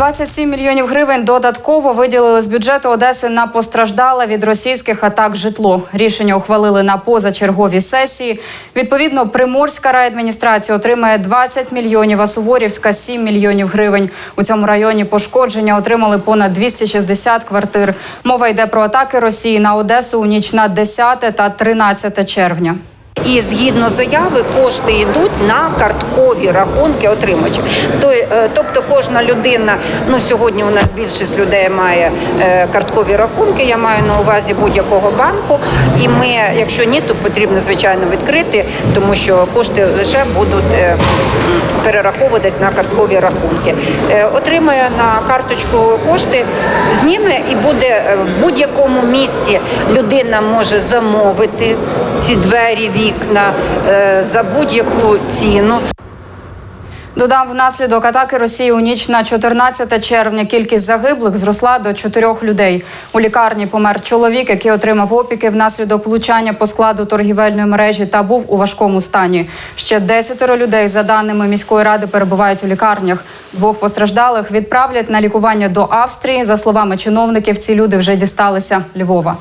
27 мільйонів гривень додатково виділили з бюджету Одеси на постраждале від російських атак житло. Рішення ухвалили на позачерговій сесії. Відповідно, Приморська райадміністрація отримає 20 мільйонів, а Суворівська 7 мільйонів гривень. У цьому районі пошкодження отримали понад 260 квартир. Мова йде про атаки Росії на Одесу у ніч на 10 та 13 червня. І згідно заяви кошти йдуть на карткові рахунки отримувачів. То- е, Тобто кожна людина, ну сьогодні у нас більшість людей має е, карткові рахунки, я маю на увазі будь-якого банку. І ми, якщо ні, то потрібно звичайно відкрити, тому що кошти лише будуть е, перераховуватись на карткові рахунки. Отримає на карточку кошти, зніме і буде в будь-якому місці людина може замовити ці двері, вікна е, за будь-яку ціну. Додам, внаслідок атаки Росії у ніч на 14 червня кількість загиблих зросла до чотирьох людей. У лікарні помер чоловік, який отримав опіки внаслідок влучання по складу торгівельної мережі та був у важкому стані. Ще десятеро людей, за даними міської ради, перебувають у лікарнях. Двох постраждалих відправлять на лікування до Австрії. За словами чиновників, ці люди вже дісталися Львова.